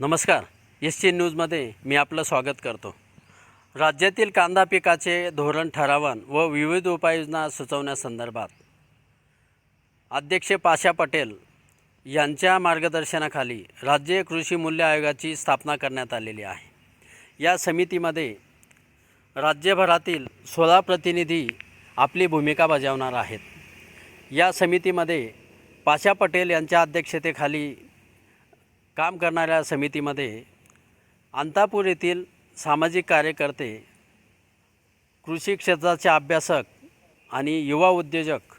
नमस्कार. S C न्यूजमध्ये मी आपलं स्वागत करतो. राज्यातील कांदा पिकाचे धोरण ठरावण व विविध उपाययोजना सुचवण्यासंदर्भात अध्यक्ष पाशा पटेल यांच्या मार्गदर्शनाखाली राज्य कृषी मूल्य आयोगाची स्थापना करण्यात आलेली आहे. या समितीमध्ये राज्यभरातील सोळा प्रतिनिधी आपली भूमिका बजावणार आहेत. या समितीमध्ये पाशा पटेल यांच्या अध्यक्षतेखाली काम करणाऱ्या समितीमध्ये अंतापूर येथील सामाजिक कार्यकर्ते कृषी क्षेत्राचे अभ्यासक आणि युवा उद्योजक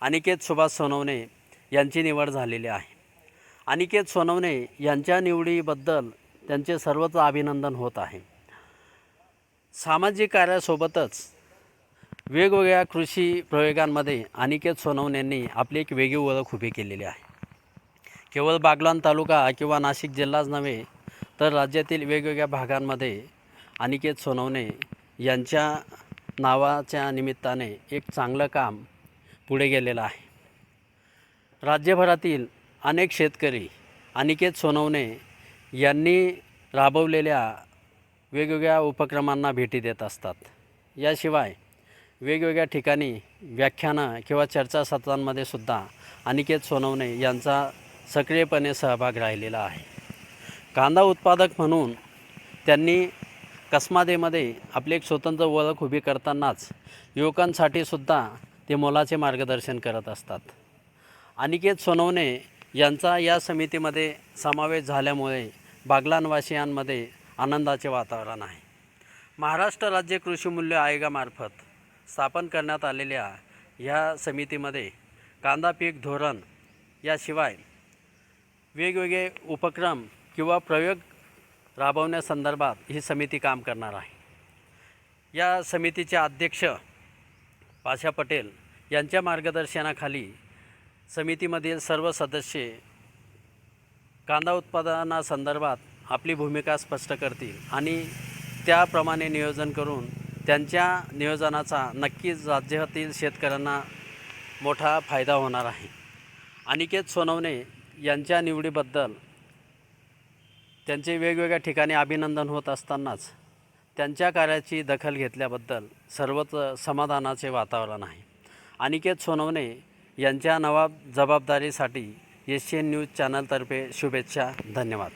अनिकेत सुभाष सोनवणे यांची निवड झालेली आहे. अनिकेत सोनवणे यांच्या निवडीबद्दल त्यांचे सर्वच अभिनंदन होत आहे. सामाजिक कार्यासोबतच वेगवेगळ्या कृषी प्रयोगांमध्ये अनिकेत सोनवणेंनी आपली एक वेगळी ओळख उभी केलेली आहे. केवळ बागलाण तालुका किंवा नाशिक जिल्हाच नव्हे तर राज्यातील वेगवेगळ्या भागांमध्ये अनिकेत सोनवणे यांच्या नावाच्या निमित्ताने एक चांगलं काम पुढे गेलेलं आहे. राज्यभरातील अनेक शेतकरी अनिकेत सोनवणे यांनी राबवलेल्या वेगवेगळ्या उपक्रमांना भेटी देत असतात. याशिवाय वेगवेगळ्या ठिकाणी व्याख्यानं किंवा चर्चासत्रांमध्ये सुद्धा अनिकेत सोनवणे यांचा सक्रियपणे सहभाग राहिलेला आहे. कांदा उत्पादक म्हणून त्यांनी कसमादेमध्ये आपली एक स्वतंत्र ओळख उभी करतानाच युवकांसाठी सुद्धा ते मोलाचे मार्गदर्शन करत असतात. अनिकेत सोनवणे यांचा या समितीमध्ये समावेश झाल्यामुळे बागलानवासियांमध्ये आनंदाचे वातावरण आहे. महाराष्ट्र राज्य कृषी मूल्य आयोगामार्फत स्थापन करण्यात आलेल्या ह्या समितीमध्ये कांदा पीक धोरण याशिवाय वेगवेगळे उपक्रम किंवा प्रयोग राबवण्यासंदर्भात ही समिती काम करणार आहे. या समितीचे अध्यक्ष पाशा पटेल यांच्या मार्गदर्शनाखाली समितीमधील सर्व सदस्य कांदा उत्पादनासंदर्भात आपली भूमिका स्पष्ट करतील आणि त्याप्रमाणे नियोजन करून त्यांच्या नियोजनाचा नक्कीच राज्यातील शेतकऱ्यांना मोठा फायदा होणार आहे. अनिकेत सोनवणे यांच्या निवडीबद्दल त्यांचे वेगवेगळ्या ठिकाणी अभिनंदन होत असतानाच त्यांच्या कार्याची दखल घेतल्याबद्दल सर्वच समाधानाचे वातावरण आहे. अनिकेत सोनवणे यांच्या नवा जबाबदारीसाठी एशियन न्यूज चॅनलतर्फे शुभेच्छा धन्यवाद.